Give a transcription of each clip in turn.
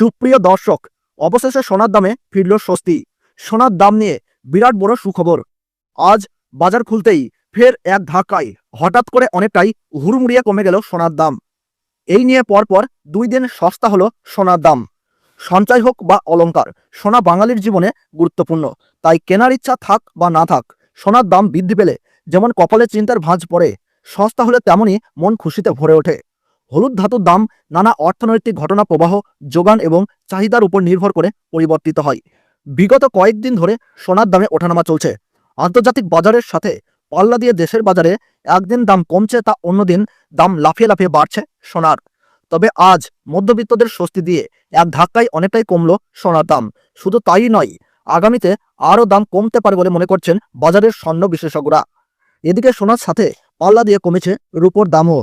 সুপ্রিয় দর্শক, অবশেষে সোনার দামে ফিরল স্বস্তি। সোনার দাম নিয়ে বিরাট বড় সুখবর। আজ বাজার খুলতেই ফের এক ধাক্কায় হঠাৎ করে অনেকটাই হুড়মুড়িয়ে কমে গেল সোনার দাম। এই নিয়ে পরপর দুই দিন সস্তা হলো সোনার দাম। সঞ্চয় হোক বা অলংকার, সোনা বাঙালির জীবনে গুরুত্বপূর্ণ। তাই কেনার ইচ্ছা থাক বা না থাক, সোনার দাম বৃদ্ধি পেলে যেমন কপালে চিন্তার ভাঁজ পড়ে, সস্তা হলে তেমনই মন খুশিতে ভরে ওঠে। হলুদ ধাতুর দাম নানা অর্থনৈতিক ঘটনা প্রবাহ, যোগান এবং চাহিদার উপর নির্ভর করে পরিবর্তিত হয়। বিগত কয়েকদিন ধরে সোনার দামে ওঠানামা চলছে। আন্তর্জাতিক বাজারের সাথে পাল্লা দিয়ে দেশের বাজারে একদিন দাম কমছে তা অন্যদিন দাম লাফিয়ে লাফিয়ে বাড়ছে সোনার। তবে আজ মধ্যবিত্তদের স্বস্তি দিয়ে এক ধাক্কায় অনেকটাই কমলো সোনার দাম। শুধু তাই নয়, আগামীতে আরও দাম কমতে পারে বলে মনে করছেন বাজারের স্বর্ণ বিশেষজ্ঞরা। এদিকে সোনার সাথে পাল্লা দিয়ে কমেছে রূপোর দামও।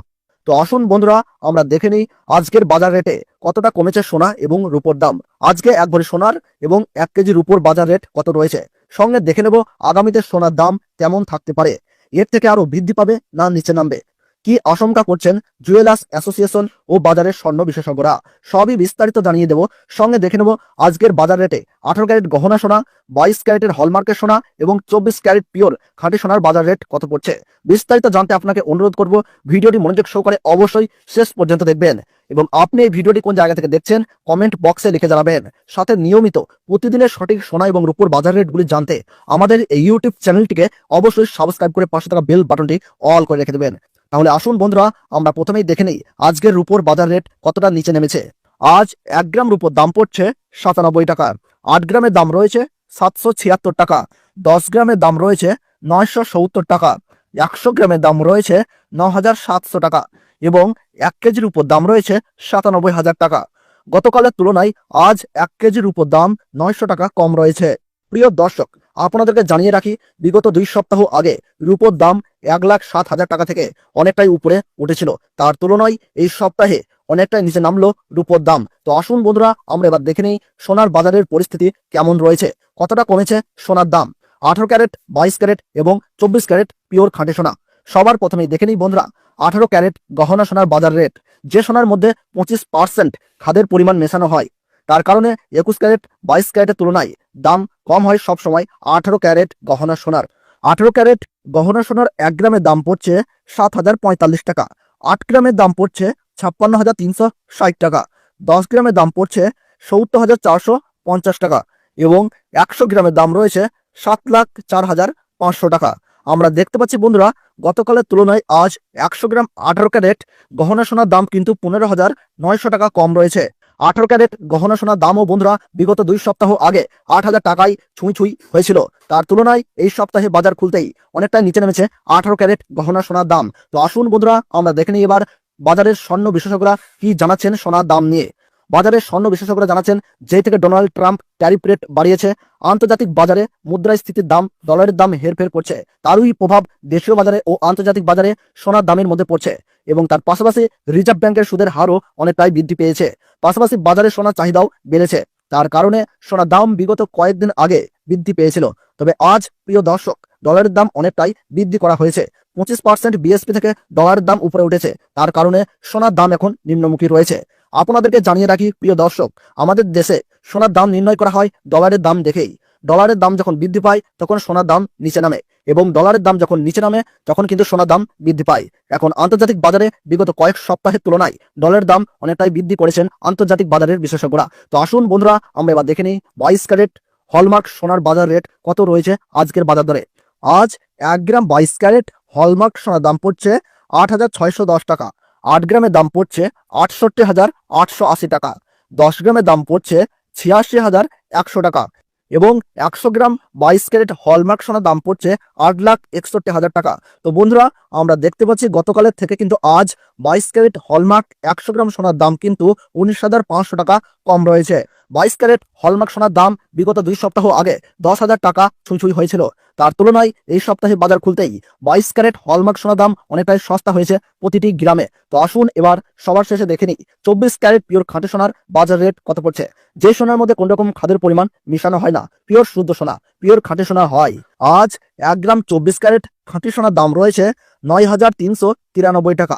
তো আসুন বন্ধুরা, আমরা দেখে নিই আজকের বাজার রেটে কতটা কমেছে সোনা এবং রূপোর দাম। আজকে এক ভরি সোনার এবং এক কেজি রূপোর বাজার রেট কত রয়েছে? সঙ্গে দেখে নেব আগামীতে সোনার দাম কেমন থাকতে পারে। এর থেকে আরও বৃদ্ধি পাবে না নিচে নামবে? কি আশঙ্কা করছেন জুয়েলার্স অ্যাসোসিয়েশন ও বাজারের স্বর্ণ বিশেষজ্ঞরা? সবই বিস্তারিত জানিয়ে দেব। সঙ্গে দেখে নেব আজকের বাজার রেটে। আঠারো ক্যারেট গহনা সোনা, বাইশ ক্যারেটের হলমার্কের সোনা এবং চব্বিশ ক্যারেট পিওর খাঁটি সোনার বাজার রেট কত পড়ছে? বিস্তারিত জানতে আপনাকে অনুরোধ করব, ভিডিওটি মনোযোগ সহকারে অবশ্যই শেষ পর্যন্ত দেখবেন এবং আপনি এই ভিডিওটি কোন জায়গা থেকে দেখছেন কমেন্ট বক্সে লিখে জানাবেন। সাথে নিয়মিত প্রতিদিনের সঠিক সোনা এবং রূপোর বাজার রেটগুলি জানতে আমাদের এই ইউটিউব চ্যানেলটিকে অবশ্যই সাবস্ক্রাইব করে পাশে থাকা বেল বাটনটি অল করে রেখে দেবেন। তাহলে আসুন বন্ধুরা, আমরা প্রথমেই দেখে নিই আজকের রূপোর বাজার রেট কতটা নিচে নেমেছে। আজ এক গ্রাম রূপোর দাম পড়ছে সাতানব্বই টাকা, আট গ্রামের দাম রয়েছে সাতশো ছিয়াত্তর টাকা, দশ গ্রামের দাম রয়েছে নয়শো সত্তর টাকা, একশো গ্রামের দাম রয়েছে ন হাজার সাতশো টাকা এবং এক কেজির উপর দাম রয়েছে সাতানব্বই হাজার টাকা। গতকালের তুলনায় আজ এক কেজির উপর দাম নয়শো টাকা কম রয়েছে। প্রিয় দর্শক আপনাদেরকে জানিয়ে রাখি, বিগত দুই সপ্তাহ আগে রূপোর দাম এক লাখ সাত হাজার টাকা থেকে অনেকটাই উপরে উঠেছিল। তার তুলনায় এই সপ্তাহে অনেকটাই নিচে নামলো রূপোর দাম। তো আসুন বন্ধুরা, আমরা এবার দেখে নিই সোনার বাজারের পরিস্থিতি কেমন রয়েছে। কতটা কমেছে সোনার দাম? আঠারো ক্যারেট, বাইশ ক্যারেট এবং চব্বিশ ক্যারেট পিওর খাঁটে সোনা। সবার প্রথমেই দেখে নিই বন্ধুরা, আঠারো ক্যারেট গহনা সোনার বাজার রেট। যে সোনার মধ্যে পঁচিশ পার্সেন্ট খাদের পরিমাণ মেশানো হয় তার কারণে একুশ ক্যারেট বাইশ ক্যারেটের তুলনায় দাম কম হয় সব সময় আঠারো ক্যারেট গহনা সোনার। আঠারো ক্যারেট গহনা সোনার এক গ্রামের দাম পড়ছে সাত হাজার পঁয়তাল্লিশ টাকা। আট গ্রামের দাম পড়ছে ছাপ্পান্ন হাজার তিনশো ষাট টাকা। দশ গ্রামের দাম পড়ছে সত্তর হাজার চারশো পঞ্চাশ টাকা এবং একশো গ্রামের দাম রয়েছে সাত লাখ চার হাজার পাঁচশো টাকা। আমরা দেখতে পাচ্ছি বন্ধুরা, গতকালের তুলনায় আজ একশো গ্রাম আঠারো ক্যারেট গহনা সোনার দাম কিন্তু পনেরো হাজার নয়শো টাকা কম রয়েছে। আঠারো ক্যারেট গহনা সোনার দামও বন্ধুরা বিগত দুই সপ্তাহ আগে আট হাজার টাকায় ছুঁই ছুঁই হয়েছিল। তার তুলনায় এই সপ্তাহে বাজার খুলতেই অনেকটাই নিচে নেমেছে আঠারো ক্যারেট গহনা সোনার দাম। তো আসুন বন্ধুরা, আমরা দেখে নিই এবার বাজারের স্বর্ণ বিশেষজ্ঞরা কি জানাচ্ছেন সোনার দাম নিয়ে। বাজারের স্বর্ণ বিশেষজ্ঞরা জানাচ্ছেন, যেই থেকে ডোনাল্ড ট্রাম্প ট্যারিফ রেট বাড়িয়েছে, আন্তর্জাতিক বাজারে মুদ্রাস্ফীতির দাম, ডলারের দাম হেরফের করছে। তারই প্রভাব দেশীয় বাজারে ও আন্তর্জাতিক বাজারে সোনার দামের মধ্যে পড়ছে এবং তার পাশাপাশি রিজার্ভ ব্যাংকের সুদের হারও অনেকটাই বৃদ্ধি পেয়েছে। পাশাপাশি বাজারে সোনার চাহিদাও বেড়েছে। তার কারণে সোনার দাম বিগত কয়েকদিন আগে বৃদ্ধি পেয়েছিল। তবে আজ, প্রিয় দর্শক, ডলারের দাম অনেকটাই বৃদ্ধি করা হয়েছে। পঁচিশ পার্সেন্ট বিএসপি থেকে ডলারের দাম উপরে উঠেছে। তার কারণে সোনার দাম এখন নিম্নমুখী রয়েছে। আপনাদেরকে জানিয়ে রাখি, প্রিয় দর্শক, আমাদের দেশে সোনার দাম নির্ণয় করা হয় ডলারের দাম দেখেই। ডলারের দাম যখন বৃদ্ধি পায়, তখন সোনার দাম নিচে নামে এবং ডলারের দাম যখন নিচে নামে, তখন কিন্তু সোনার দাম বৃদ্ধি পায়। এখন আন্তর্জাতিক বাজারে বিগত কয়েক সপ্তাহের তুলনায় ডলারের দাম অনেকটাই বৃদ্ধি করেছেন আন্তর্জাতিক বাজারের বিশেষজ্ঞরা। তো আসুন বন্ধুরা, আমরা এবার দেখে নিই বাইশ ক্যারেট হলমার্ক সোনার বাজার রেট কত রয়েছে আজকের বাজার দরে। আজ এক গ্রাম বাইশ ক্যারেট হলমার্ক সোনার দাম পড়ছে আট হাজার ছয়শো দশ টাকা। আট গ্রামের দাম পড়ছে আটষট্টি হাজার আটশো আশি টাকা। দশ গ্রামের দাম পড়ছে ছিয়াশি হাজার একশো টাকা এবং একশো গ্রাম বাইশ ক্যারেট হলমার্ক সোনার দাম পড়ছে আট লাখ একষট্টি হাজার টাকা। তো বন্ধুরা, আমরা দেখতে পাচ্ছি গতকালের থেকে কিন্তু আজ বাইশ ক্যারেট হলমার্ক একশো গ্রাম সোনার দাম কিন্তু উনিশ হাজার পাঁচশো টাকা কম রয়েছে। বাইশ ক্যারেট হলমার্ক সোনার দাম বিগত দুই সপ্তাহ আগে দশ হাজার টাকা ছুঁই হয়েছিল। তার তুলনায় এই সপ্তাহে বাজার খুলতেই বাইশ ক্যারেট হলমার্ক সোনার দাম অনেকটাই সস্তা হয়েছে প্রতিটি গ্রামে। তো আসুন এবার সবার শেষে দেখে নিই, চব্বিশ ক্যারেট পিওর খাঁটি সোনার বাজার রেট কত পড়ছে? যে সোনার মধ্যে কোন রকম খাদের পরিমাণ মিশানো হয় না, পিওর শুদ্ধ সোনা, পিওর খাঁটি সোনা হয়। আজ এক গ্রাম চব্বিশ ক্যারেট খাঁটি সোনার দাম রয়েছে নয় হাজার তিনশো তিরানব্বই টাকা।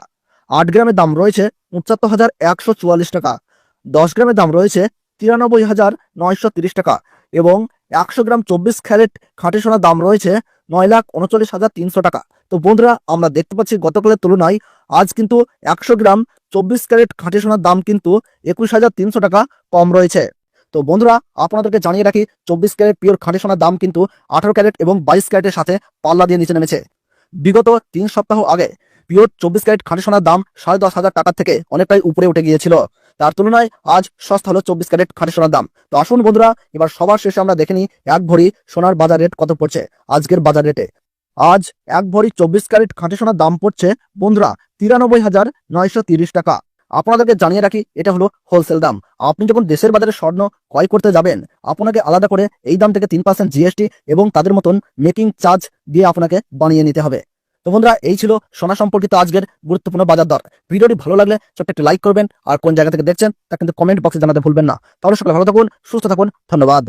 আট গ্রামের দাম রয়েছে পঁচাত্তর হাজার একশো চুয়াল্লিশ টাকা। দশ গ্রামের দাম রয়েছে তিরানব্বই হাজার নয়শো তিরিশ টাকা এবং একশো গ্রাম চব্বিশ ক্যারেট খাঁটি সোনার দাম রয়েছে নয় লাখ উনচল্লিশ হাজার তিনশো টাকা। তো বন্ধুরা, আমরা দেখতে পাচ্ছি গতকালের তুলনায় আজ কিন্তু একশো গ্রাম চব্বিশ ক্যারেট খাঁটি সোনার দাম কিন্তু একুশ হাজার তিনশো টাকা কম রয়েছে। তো বন্ধুরা, আপনাদেরকে জানিয়ে রাখি, চব্বিশ ক্যারেট পিওর খাঁটি সোনার দাম কিন্তু আঠারো ক্যারেট এবং বাইশ ক্যারেটের সাথে পাল্লা দিয়ে নিচে নেমেছে। বিগত তিন সপ্তাহ আগে পিওর চব্বিশ ক্যারেট খাঁটি সোনার দাম সাড়ে দশ হাজার টাকার থেকে অনেকটাই উপরে উঠে গিয়েছিল। তার তুলনায় আজ সস্তা হলো চব্বিশ ক্যারেট খাঁটি সোনার দাম। তো আসুন বন্ধুরা, এবার সবার শেষে আমরা দেখে নিই এক ভরি সোনার বাজার রেট কত পড়ছে আজকের বাজার রেটে। আজ এক ভরি চব্বিশ ক্যারেট খাঁটি সোনার দাম পড়ছে বন্ধুরা তিরানব্বই হাজার নয়শো তিরিশ টাকা। আপনাদেরকে জানিয়ে রাখি, এটা হলো হোলসেল দাম। আপনি যখন দেশের বাজারে স্বর্ণ ক্রয় করতে যাবেন, আপনাকে আলাদা করে এই দাম থেকে তিন পার্সেন্ট জিএসটি এবং তাদের মতন মেকিং চার্জ দিয়ে আপনাকে বানিয়ে নিতে হবে। তো বন্ধুরা, এই ছিল সোনা সম্পর্কিত আজকের গুরুত্বপূর্ণ বাজার দর। ভিডিওটি ভালো লাগলে ছোট্ট একটি লাইক করবেন, আর কোন জায়গা থেকে দেখছেন তা কিন্তু কমেন্ট বক্সে জানাতে ভুলবেন না। তাহলে সকলে ভালো থাকুন, সুস্থ থাকুন, ধন্যবাদ।